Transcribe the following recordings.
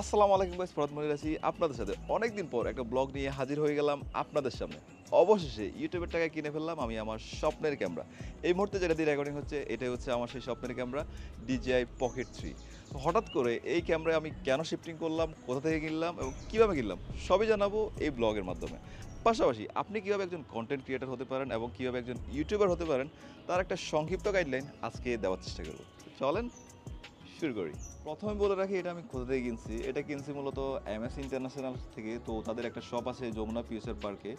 আসসালামু আলাইকুম গাইস ফরদ মনির আছি আপনাদের সাথে। অনেকদিন পর একটা ব্লগ নিয়ে হাজির হয়ে গেলাম আপনাদের সামনে। অবশেষে ইউটিউবের টাকায় কিনে ফেললাম আমি আমার স্বপ্নের ক্যামেরা এই মুহূর্তে যেটা দিয়ে রেকর্ডিং হচ্ছে, এটাই হচ্ছে আমার সেই স্বপ্নের ক্যামেরা ডিজিআই পকেট থ্রি হঠাৎ করে এই ক্যামেরায় আমি কেন শিফটিং করলাম, কোথা থেকে কিনলাম এবং কীভাবে কিনলাম, সবই জানাব এই ব্লগের মাধ্যমে। পাশাপাশি আপনি কীভাবে একজন কন্টেন্ট ক্রিয়েটর হতে পারেন এবং কীভাবে একজন ইউটিউবার হতে পারেন, তার একটা সংক্ষিপ্ত গাইডলাইন আজকে দেওয়ার চেষ্টা করব। চলেন শুরু করি। প্রথমে বলে রাখি, এটা আমি কোথা থেকে কিনছি। এটা কিনছি মূলত এম এস ইন্টারন্যাশনাল থেকে, তো তাদের একটা শপ আছে যমুনা পিউসের পার্কে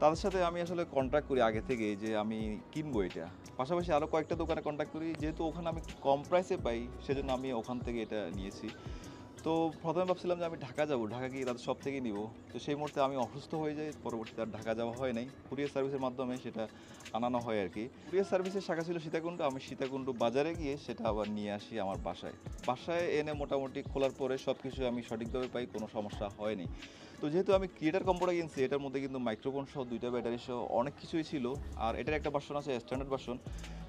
তাদের সাথে আমি আসলে কন্ট্যাক্ট করি আগে থেকে যে আমি কিনবো এটা। পাশাপাশি আরও কয়েকটা দোকানে কন্ট্যাক্ট করি, যেহেতু ওখানে আমি কম প্রাইসে পাই, সেজন্য আমি ওখান থেকে এটা নিয়েছি। তো প্রথমে ভাবছিলাম যে আমি ঢাকা যাব, ঢাকা গিয়ে তাদের সব থেকে নিব। তো সেই মুহূর্তে আমি অসুস্থ হয়ে যাই, পরবর্তীতে আর ঢাকা যাওয়া হয় নাই। কুরিয়ার সার্ভিসের মাধ্যমে সেটা আনানো হয় আর কি। কুরিয়ার সার্ভিসের শাখা ছিল সীতাকুণ্ড, আমি সীতাকুণ্ড বাজারে গিয়ে সেটা আবার নিয়ে আসি আমার বাসায়। বাসায় এনে মোটামুটি খোলার পরে সব কিছু আমি সঠিকভাবে পাই, কোনো সমস্যা হয়নি। তো যেহেতু আমি ক্রিয়েটার কম্পোটা কিনছি, এটার মধ্যে কিন্তু মাইক্রোফোন সহ দুইটা ব্যাটারি সহ অনেক কিছুই ছিল। আর এটার একটা ভার্সন আছে স্ট্যান্ডার্ড ভার্সন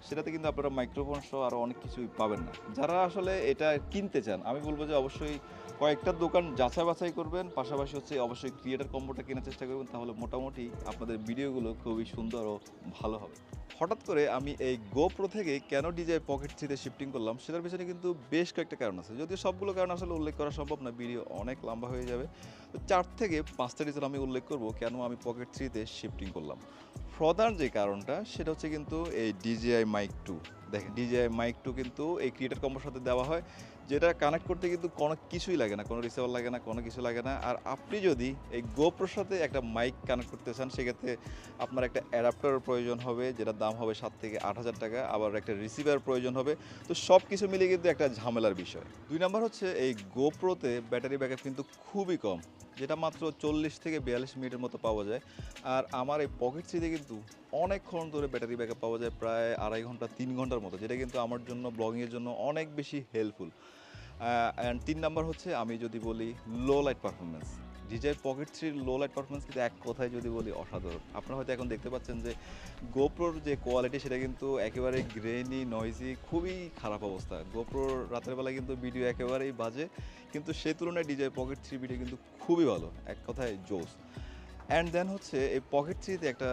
সেটাতে কিন্তু আপনারা মাইক্রোফোন সহ আরও অনেক কিছুই পাবেন না। যারা আসলে এটা কিনতে চান, আমি বলব যে অবশ্যই কয়েকটা দোকান যাচাই বাছাই করবেন। পাশাপাশি হচ্ছে অবশ্যই ক্রিয়েটার কম্বোটা কেনার চেষ্টা করবেন, তাহলে মোটামুটি আপনাদের ভিডিওগুলো খুবই সুন্দর ও ভালো হবে। হঠাৎ করে আমি এই গোপ্রো থেকে কেন ডিজাই পকেট থ্রিতে শিফটিং করলাম, সেটার পিছনে কিন্তু বেশ কয়েকটা কারণ আছে। যদিও সবগুলো কারণ আসলে উল্লেখ করা সম্ভব না, ভিডিও অনেক লম্বা হয়ে যাবে। চার থেকে পাঁচটা রিজন আমি উল্লেখ করব কেন আমি পকেট থ্রিতে শিফটিং করলাম। প্রধান যে কারণটা, সেটা হচ্ছে কিন্তু এই ডিজিআই মাইক টু দেখেন ডিজিআই মাইক টু কিন্তু এই ক্রিয়েটার কম্বোর সাথে দেওয়া হয়। যেটা কানেক্ট করতে কিন্তু কোনো কিছুই লাগে না, কোনো রিসিভার লাগে না, কোনো কিছু লাগে না। আর আপনি যদি এই গোপ্রোর সাথে একটা মাইক কানেক্ট করতে চান, সেক্ষেত্রে আপনার একটা অ্যাডাপ্টারের প্রয়োজন হবে যেটা দাম হবে সাত থেকে আট হাজার টাকা। আবার একটা রিসিভার প্রয়োজন হবে। তো সব কিছু মিলিয়ে কিন্তু একটা ঝামেলার বিষয়। দুই নাম্বার হচ্ছে, এই গোপ্রোতে ব্যাটারি ব্যাকআপ কিন্তু খুবই কম, যেটা মাত্র চল্লিশ থেকে বিয়াল্লিশ মিনিটের মতো পাওয়া যায়। আর আমার এই পকেট থ্রিতে কিন্তু অনেকক্ষণ ধরে ব্যাটারি ব্যাকআপ পাওয়া যায়, প্রায় আড়াই ঘণ্টা, তিন ঘণ্টার মতো, যেটা কিন্তু আমার জন্য ব্লগিংয়ের জন্য অনেক বেশি হেল্পফুল অ্যান্ড তিন নাম্বার হচ্ছে আমি যদি বলি low light performance DJI pocket থ্রির লো লাইট পারফরমেন্স কিন্তু এক কথায় যদি বলি অসাধারণ। আপনারা হয়তো এখন দেখতে পাচ্ছেন যে গোপ্রোর যে কোয়ালিটি সেটা কিন্তু একেবারে গ্রেনি নয়েজি খুবই খারাপ অবস্থা। গোপ্রোর রাতের বেলা কিন্তু ভিডিও একেবারেই বাজে, কিন্তু সেই তুলনায় ডিজাই পকেট থ্রি ভিডিও কিন্তু খুবই ভালো, এক কথায় জোস। অ্যান্ড দেন হচ্ছে এই পকেট থ্রিতে একটা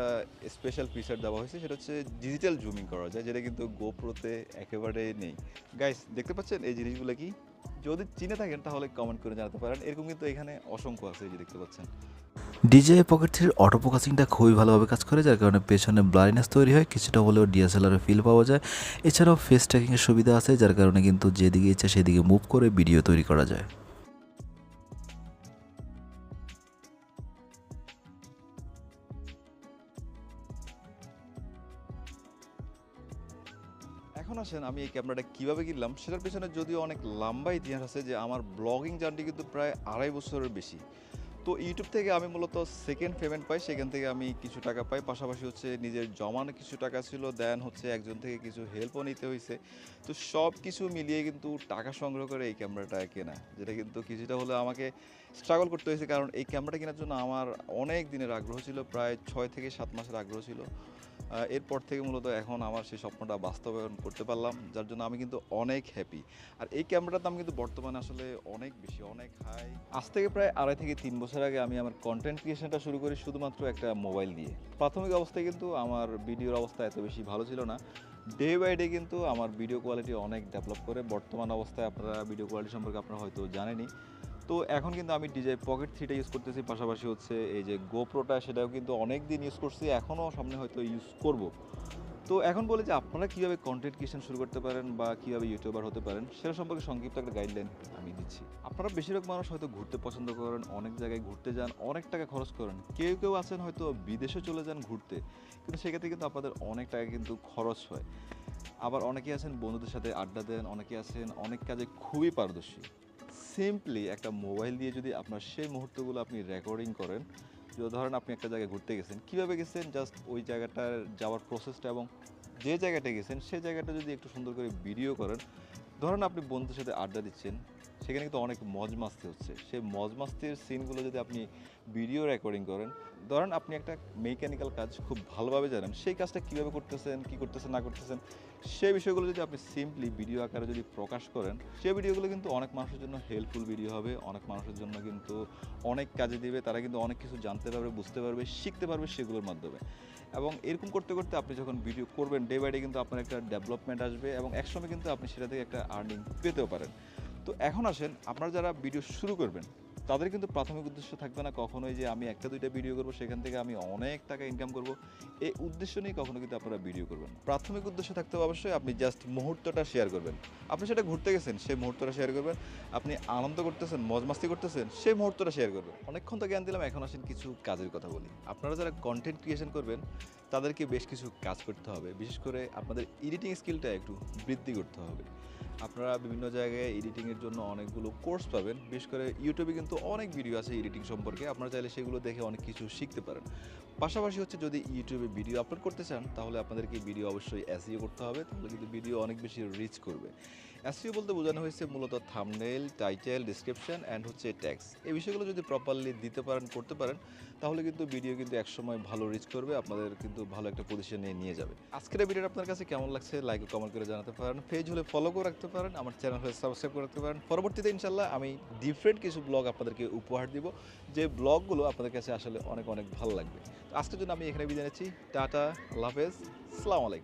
স্পেশাল ফিচার দেওয়া হয়েছে, সেটা হচ্ছে ডিজিটাল জুমিং করা যায়, যেটা কিন্তু গোপ্রোতে একেবারে নেই। গাইস দেখতে পাচ্ছেন এই জিনিসগুলো কি? যদি চিনে থাকেন, তাহলে কমেন্ট করে জানাতে পারেন। এরকম কিন্তু এখানে অসংখ্য আছে যে দেখতে পাচ্ছেন। ডিজিআই পকেট থ্রির অটো ফোকাসিংটা খুবই ভালোভাবে কাজ করে যার কারণে পেছনে ব্লাইনেস তৈরি হয়, কিছুটা হলেও ডিএসএলআরের ফিল পাওয়া যায়। এছাড়াও ফেস ট্র্যাকিংয়ের সুবিধা আছে, যার কারণে কিন্তু যেদিকে ইচ্ছে সেদিকে মুভ করে ভিডিও তৈরি করা যায়। আসেন আমি এই ক্যামেরাটা কীভাবে কিনলাম? সেটার পেছনে যদিও অনেক লম্বা ইতিহাস আছে যে আমার ব্লগিং জার্নি কিন্তু প্রায় আড়াই বছরের বেশি। তো ইউটিউব থেকে আমি মূলত সেকেন্ড পেমেন্ট পাই, সেখান থেকে আমি কিছু টাকা পাই। পাশাপাশি হচ্ছে নিজের জমানো কিছু টাকা ছিল দেন হচ্ছে একজন থেকে কিছু হেল্পও নিতে হয়েছে তো সব কিছু মিলিয়ে কিন্তু টাকা সংগ্রহ করে এই ক্যামেরাটা কেনা, যেটা কিন্তু কিছুটা হলে আমাকে স্ট্রাগল করতে হয়েছে। কারণ এই ক্যামেরাটা কেনার জন্য আমার অনেক দিনের আগ্রহ ছিল, প্রায় ছয় থেকে সাত মাসের আগ্রহ ছিল। এরপর থেকে মূলত এখন আমার সেই স্বপ্নটা বাস্তবায়ন করতে পারলাম, যার জন্য আমি কিন্তু অনেক হ্যাপি আর এই ক্যামেরাটার দাম কিন্তু বর্তমানে আসলে অনেক বেশি, অনেক হাই আজ থেকে প্রায় আড়াই থেকে তিন বছর আগে আমি আমার কন্টেন্ট ক্রিয়েশনটা শুরু করি শুধুমাত্র একটা মোবাইল দিয়ে প্রাথমিক অবস্থায় কিন্তু আমার ভিডিওর অবস্থা এত বেশি ভালো ছিল না। ডে বাই ডে কিন্তু আমার ভিডিও কোয়ালিটি অনেক ডেভেলপ করে। বর্তমান অবস্থায় আপনারা ভিডিও কোয়ালিটি সম্পর্কে আপনারা হয়তো জানেনই। তো এখন কিন্তু আমি ডিজাই পকেট থ্রিটা ইউজ করতেছি, পাশাপাশি হচ্ছে এই যে গোপ্রোটা সেটাও কিন্তু অনেক দিন ইউজ করছি, এখনও সামনে হয়তো ইউজ করব। তো এখন বলে যে আপনারা কীভাবে কন্টেন্ট ক্রিয়েশন শুরু করতে পারেন বা কীভাবে ইউটিউবার হতে পারেন, সেটা সম্পর্কে সংক্ষিপ্ত একটা গাইডলাইন আমি দিচ্ছি। আপনারা বেশিরভাগ মানুষ হয়তো ঘুরতে পছন্দ করেন, অনেক জায়গায় ঘুরতে যান, অনেক টাকা খরচ করেন, কেউ কেউ আছেন হয়তো বিদেশে চলে যান ঘুরতে, কিন্তু সেক্ষেত্রে কিন্তু আপনাদের অনেক টাকা কিন্তু খরচ হয়। আবার অনেকে আছেন বন্ধুদের সাথে আড্ডা দেন, অনেকে আছেন অনেক কাজে খুবই পারদর্শী। সিম্পলি একটা মোবাইল দিয়ে যদি আপনার সেই মুহূর্তগুলো আপনি রেকর্ডিং করেন ধরেন আপনি একটা জায়গায় ঘুরতে গেছেন, কীভাবে গেছেন? জাস্ট ওই জায়গাটার যাওয়ার প্রসেসটা এবং যে জায়গাটা গেছেন সেই জায়গাটা যদি একটু সুন্দর করে ভিডিও করেন, ধরেন আপনি বন্ধুর সাথে আড্ডা দিচ্ছেন সেখানে কিন্তু অনেক মজ মাস্তি হচ্ছে। সেই মজ মাস্তির সিনগুলো যদি আপনি ভিডিও রেকর্ডিং করেন, ধরেন আপনি একটা মেকানিক্যাল কাজ খুব ভালোভাবে জানেন, সেই কাজটা কীভাবে করতেছেন, কী করতেছেন, না করতেছেন, সেই বিষয়গুলো যদি আপনি সিম্পলি ভিডিও আকারে যদি প্রকাশ করেন, সেই ভিডিওগুলো কিন্তু অনেক মানুষের জন্য হেল্পফুল ভিডিও হবে, অনেক মানুষের জন্য কিন্তু অনেক কাজে দিবে, তারা কিন্তু অনেক কিছু জানতে পারবে, বুঝতে পারবে, শিখতে পারবে সেগুলোর মাধ্যমে। এবং এরকম করতে করতে আপনি যখন ভিডিও করবেন ডে বাই ডে কিন্তু আপনার একটা ডেভেলপমেন্ট আসবে এবং একসময় কিন্তু আপনি সেটা থেকে একটা আর্নিং পেতেও পারেন। তো এখন আসেন, আপনারা যারা ভিডিও শুরু করবেন, তাদের কিন্তু প্রাথমিক উদ্দেশ্য থাকবে না কখনোই যে আমি একটা, দুইটা ভিডিও করব, সেখান থেকে আমি অনেক টাকা ইনকাম করব। এই উদ্দেশ্য নিয়ে কখনো কিন্তু আপনারা ভিডিও করবেন। প্রাথমিক উদ্দেশ্য থাকতে হবে অবশ্যই আপনি জাস্ট মুহূর্তটা শেয়ার করবেন। আপনি সেটা ঘুরতে গেছেন, সেই মুহূর্তটা শেয়ার করবেন। আপনি আনন্দ করতেছেন মজ মাস্তি করতেছেন, সেই মুহূর্তটা শেয়ার করবেন। অনেকক্ষণ তো জ্ঞান দিলাম, এখন আসেন কিছু কাজের কথা বলি। আপনারা যারা কন্টেন্ট ক্রিয়েশন করবেন, তাদেরকে বেশ কিছু কাজ করতে হবে। বিশেষ করে আপনাদের এডিটিং স্কিলটা একটু বৃদ্ধি করতে হবে। আপনারা বিভিন্ন জায়গায় এডিটিংয়ের জন্য অনেকগুলো কোর্স পাবেন। বিশেষ করে ইউটিউবে কিন্তু অনেক ভিডিও আছে এডিটিং সম্পর্কে। আপনারা চাইলে সেগুলো দেখে অনেক কিছু শিখতে পারেন। পাশাপাশি হচ্ছে যদি ইউটিউবে ভিডিও আপলোড করতে চান, তাহলে আপনাদেরকে ভিডিও অবশ্যই অ্যাসিও করতে হবে। তাহলে কিন্তু ভিডিও অনেক বেশি রিচ করবে। এসইও বলতে বোঝানো হয়েছে মূলত থামনেল টাইটেল ডিসক্রিপশন অ্যান্ড হচ্ছে ট্যাক্স এই বিষয়গুলো যদি প্রপারলি দিতে পারেন, করতে পারেন, তাহলে কিন্তু ভিডিও কিন্তু একসময় ভালো রিচ করবে, আপনাদের কিন্তু ভালো একটা পজিশনে নিয়ে যাবে। আজকের ভিডিওটা আপনার কাছে কেমন লাগছে? লাইক কমেন্ট করে জানাতে পারেন। পেজ হলে ফলো করে রাখতে পারেন, আমার চ্যানেল হলে সাবস্ক্রাইব করে রাখতে পারেন। পরবর্তীতে ইনশাল্লাহ আমি ডিফারেন্ট কিছু ব্লগ আপনাদেরকে উপহার দিব। যে ব্লগগুলো আপনাদের কাছে আসলে অনেক অনেক ভালো লাগবে। আজকের জন্য আমি এখানে বিদায় নিচ্ছি। টাটা, আল্লাহ হাফেজ। আলাইকুম।